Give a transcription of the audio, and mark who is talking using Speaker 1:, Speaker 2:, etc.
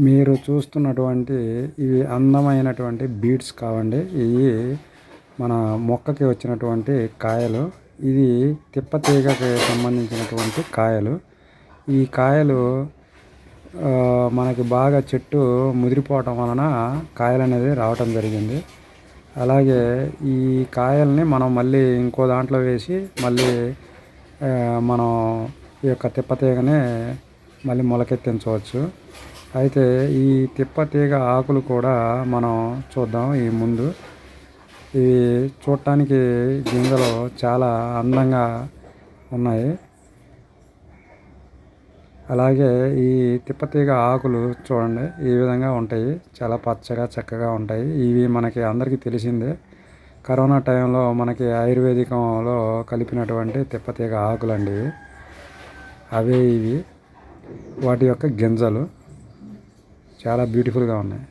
Speaker 1: మీరు చూస్తున్నటువంటి ఇవి అందమైనటువంటి బీడ్స్ కావండి. ఇవి మన మొక్కకి వచ్చినటువంటి కాయలు. ఇది తిప్పతీగకి సంబంధించినటువంటి కాయలు. ఈ కాయలు మనకి బాగా చెట్టు ముదిరిపోవటం వలన కాయలు అనేది రావటం జరిగింది. అలాగే ఈ కాయల్ని మనం మళ్ళీ ఇంకో దాంట్లో వేసి మళ్ళీ మనం ఈ యొక్క తిప్పతీగని మళ్ళీ మొలకెత్తించవచ్చు. అయితే ఈ తిప్పతీగ ఆకులు కూడా మనం చూద్దాం ఈ ముందు. ఇవి చూడటానికి గింజలు చాలా అందంగా ఉన్నాయి. అలాగే ఈ తిప్పతీగ ఆకులు చూడండి ఈ విధంగా ఉంటాయి. చాలా పచ్చగా చక్కగా ఉంటాయి. ఇవి మనకి అందరికీ తెలిసిందే. కరోనా టైంలో మనకి ఆయుర్వేదికంలో కలిపినటువంటి తిప్పతీగ ఆకులు అండి ఇవి అవే ఇవి. వాటి యొక్క గింజలు. చాలా బ్యూటిఫుల్గా ఉన్నాయి.